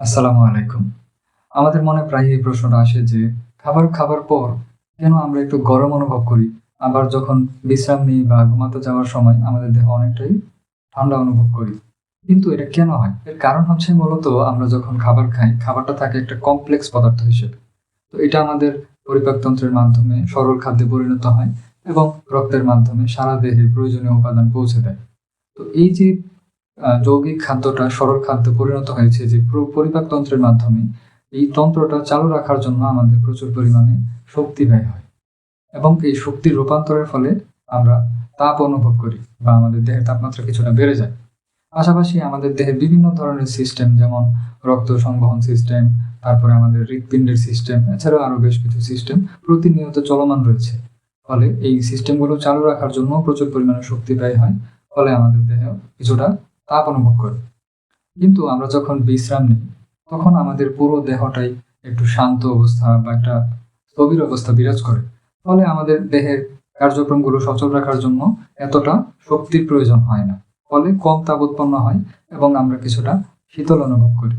আসসালামু আলাইকুম। আমাদের মনে প্রায় এই প্রশ্নটা আসে যে, খাবার খাবার পর কেন আমরা একটু গরম অনুভব করি? আবার যখন বিশ্রাম নিই বা ঘুমাতে যাওয়ার সময় আমাদের দেহ অনেকটাই ঠান্ডা অনুভব করি। কিন্তু এটা কেন হয়? এর কারণ হচ্ছে মূলত আমরা যখন খাবার খাই, খাবারটা থাকে একটা কমপ্লেক্স পদার্থ হিসেবে। তো এটা আমাদের পরিপাকতন্ত্রের মাধ্যমে সরল খাদ্যে পরিণত হয় এবং রক্তের মাধ্যমে সারা দেহে প্রয়োজনীয় উপাদান পৌঁছে দেয়। তো এই যে যৌগিক খাদ্যটা সরল খাদ্যে পরিণত হয়েছে যে পুরো পরিপাকতন্ত্রের মাধ্যমে এই তন্ত্রটা চালু রাখার জন্য আমাদের প্রচুর পরিমাণে শক্তি ব্যয় হয়। এবং এই শক্তির রূপান্তরের ফলে আমরা তাপ অনুভব করি বা আমাদের দেহের তাপমাত্রা কিছুটা বেড়ে যায়। পাশাপাশি আমাদের দেহে বিভিন্ন ধরনের সিস্টেম যেমন রক্ত সংবহন সিস্টেম তারপরে আমাদের হৃৎপিণ্ডের সিস্টেম এছাড়াও আরও বেশ কিছু সিস্টেম প্রতিনিয়ত চলমান রয়েছে। ফলে এই সিস্টেমগুলো চালু রাখার জন্য প্রচুর পরিমাণে শক্তি ব্যয় হয়। ফলে আমাদের দেহ কিছুটা তাপ অনুভব করে। কিন্তু আমরা যখন বিশ্রাম নিই, তখন আমাদের পুরো দেহটাই একটু শান্ত অবস্থা বা একটা স্থবির অবস্থা বিরাজ করে। ফলে আমাদের দেহের কার্যক্রমগুলো সচল রাখার জন্য এতটা শক্তির প্রয়োজন হয় না। ফলে কম তাপ উৎপন্ন হয় এবং আমরা কিছুটা শীতল অনুভব করি।